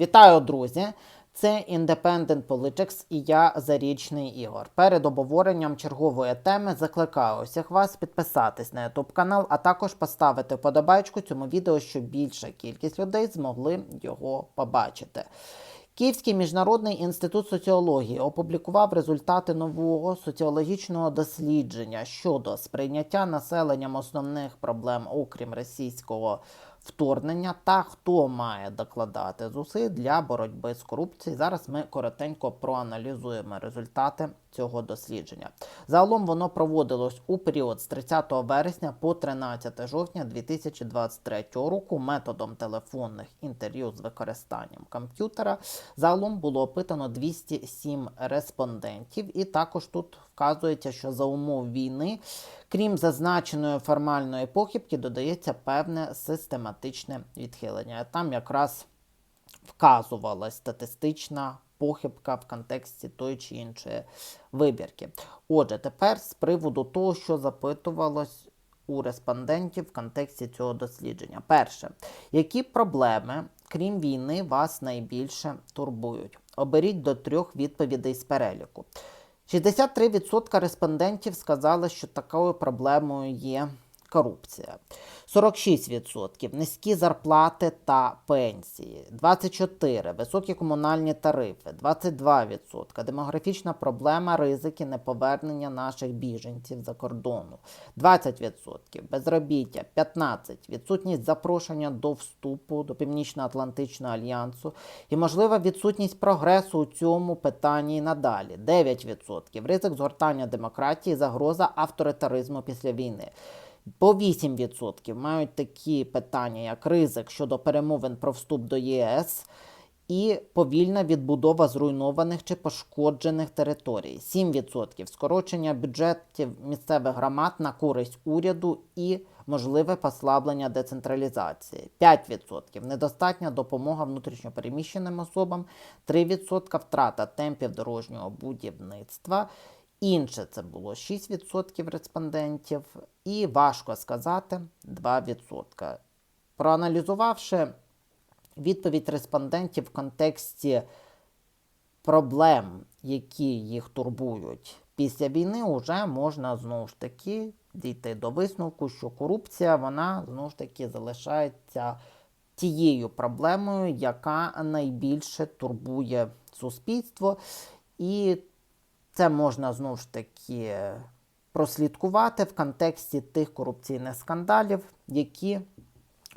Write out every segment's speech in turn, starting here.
Вітаю, друзі! Це Independent Politics і я Зарічний Ігор. Перед обговоренням чергової теми закликаю усіх вас підписатись на YouTube канал, а також поставити вподобайку цьому відео, щоб більша кількість людей змогли його побачити. Київський міжнародний інститут соціології опублікував результати нового соціологічного дослідження щодо сприйняття населенням основних проблем, окрім російського вторгнення, та хто має докладати зусиль для боротьби з корупцією. Зараз ми коротенько проаналізуємо результати цього дослідження. Загалом воно проводилось у період з 30 вересня по 13 жовтня 2023 року методом телефонних інтерв'ю з використанням комп'ютера. Загалом було опитано 207 респондентів, і також тут вказується, що за умов війни, крім зазначеної формальної похибки, додається певне систематичне відхилення. Там якраз вказувалась статистична похибка в контексті тої чи іншої вибірки. Отже, тепер з приводу того, що запитувалось у респондентів в контексті цього дослідження. Перше, які проблеми, крім війни, вас найбільше турбують? Оберіть до трьох відповідей з переліку. 63% респондентів сказали, що такою проблемою є корупція. 46% низькі зарплати та пенсії, 24% високі комунальні тарифи, 22% демографічна проблема, ризики неповернення наших біженців за кордону, 20% безробіття, 15% відсутність запрошення до вступу до Північно-Атлантичного альянсу. І можлива відсутність прогресу у цьому питанні і надалі, 9% ризик згортання демократії, загроза авторитаризму після війни. По 8% мають такі питання, як ризик щодо перемовин про вступ до ЄС і повільна відбудова зруйнованих чи пошкоджених територій. 7% скорочення бюджетів місцевих громад на користь уряду і можливе послаблення децентралізації. 5% недостатня допомога внутрішньопереміщеним особам, 3% втрата темпів дорожнього будівництва. Інше це було 6% респондентів, і важко сказати 2%. Проаналізувавши відповідь респондентів в контексті проблем, які їх турбують після війни, вже можна знову ж таки дійти до висновку, що корупція вона знову ж таки залишається тією проблемою, яка найбільше турбує суспільство. І це можна знову ж таки прослідкувати в контексті тих корупційних скандалів, які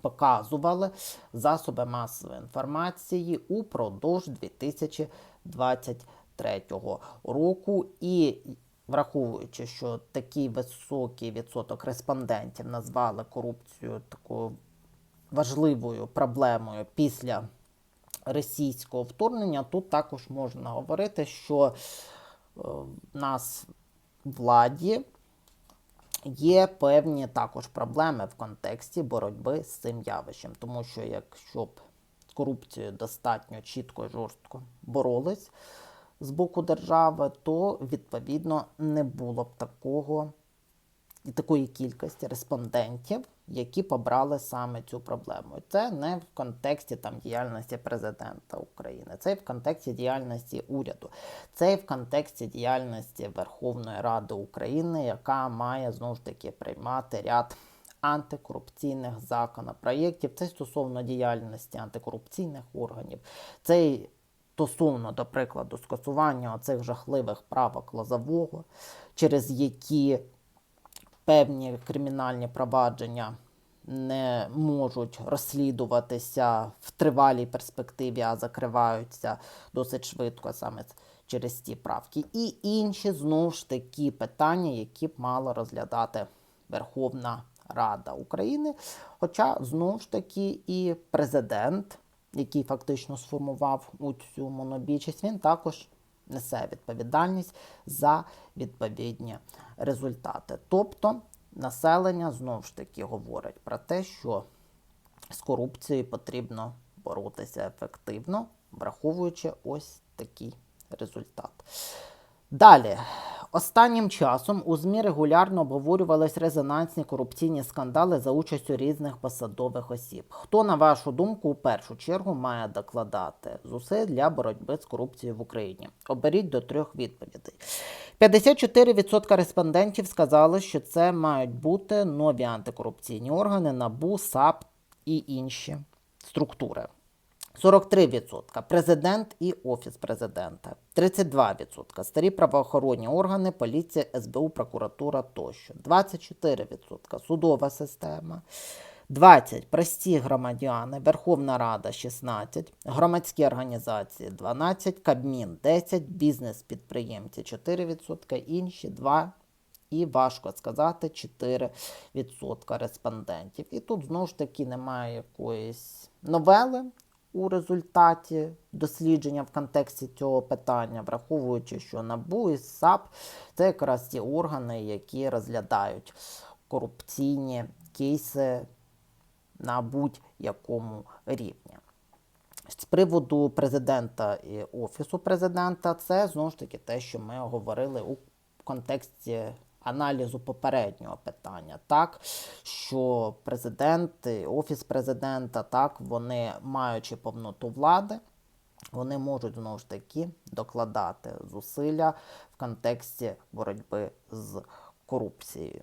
показували засоби масової інформації упродовж 2023 року. І враховуючи, що такий високий відсоток респондентів назвали корупцію такою важливою проблемою після російського вторгнення, тут також можна говорити, що в нас владі є певні також проблеми в контексті боротьби з цим явищем. Тому що якщо б з корупцією достатньо чітко і жорстко боролись з боку держави, то відповідно не було б такого такої кількості респондентів, які побрали саме цю проблему. Це не в контексті там діяльності президента України, це в контексті діяльності уряду, це в контексті діяльності Верховної Ради України, яка має знову ж таки приймати ряд. Антикорупційних законопроєктів, це стосовно діяльності антикорупційних органів, це стосовно, до прикладу, скасування цих жахливих правок Лозового, через які певні кримінальні провадження не можуть розслідуватися в тривалій перспективі, а закриваються досить швидко саме через ті правки. І інші знову ж такі питання, які б мала розглядати Верховна Рада України. Хоча знову ж таки і президент, який фактично сформував у цю монобільшість, він також несе відповідальність за відповідні результати. Тобто населення знову ж таки говорить про те, що з корупцією потрібно боротися ефективно, враховуючи ось такий результат. Далі, Останнім часом у ЗМІ регулярно обговорювались резонансні корупційні скандали за участю різних посадових осіб. Хто, на вашу думку, у першу чергу має докладати зусиль для боротьби з корупцією в Україні? Оберіть до трьох відповідей. 54% респондентів сказали, що це мають бути нові антикорупційні органи, НАБУ, САП і інші структури. 43% президент і офіс президента, 32% старі правоохоронні органи, поліція, СБУ, прокуратура тощо, 24% судова система, 20 прості громадяни, Верховна Рада 16, громадські організації 12, Кабмін 10, бізнес-підприємці 4%, інші 2 і важко сказати 4% респондентів. І тут знову ж таки немає якоїсь новели у результаті дослідження в контексті цього питання, враховуючи, що НАБУ і САП це якраз ті органи, які розглядають корупційні кейси на будь-якому рівні. З приводу президента і офісу президента, це знову ж таки те, що ми говорили у контексті аналізу попереднього питання. Так, що президент, офіс президента, так, вони маючи повноту влади, вони можуть знову ж таки докладати зусилля в контексті боротьби з корупцією.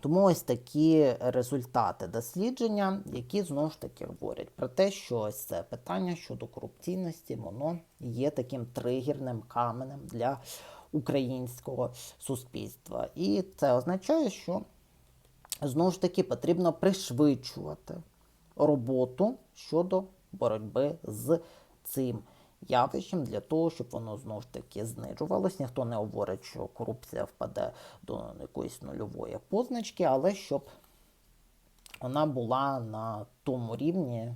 Тому ось такі результати дослідження, які знову ж таки говорять про те, що ось це питання щодо корупційності, воно є таким тригерним каменем для українського суспільства. І це означає, що знову ж таки потрібно пришвидшувати роботу щодо боротьби з цим явищем для того, щоб воно знову ж таки знижувалось. Ніхто не говорить, що корупція впаде до якоїсь нульової позначки, але щоб вона була на тому рівні,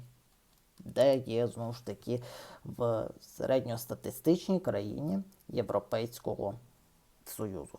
де є знову ж таки в середньостатистичній країні Європейського Союзу.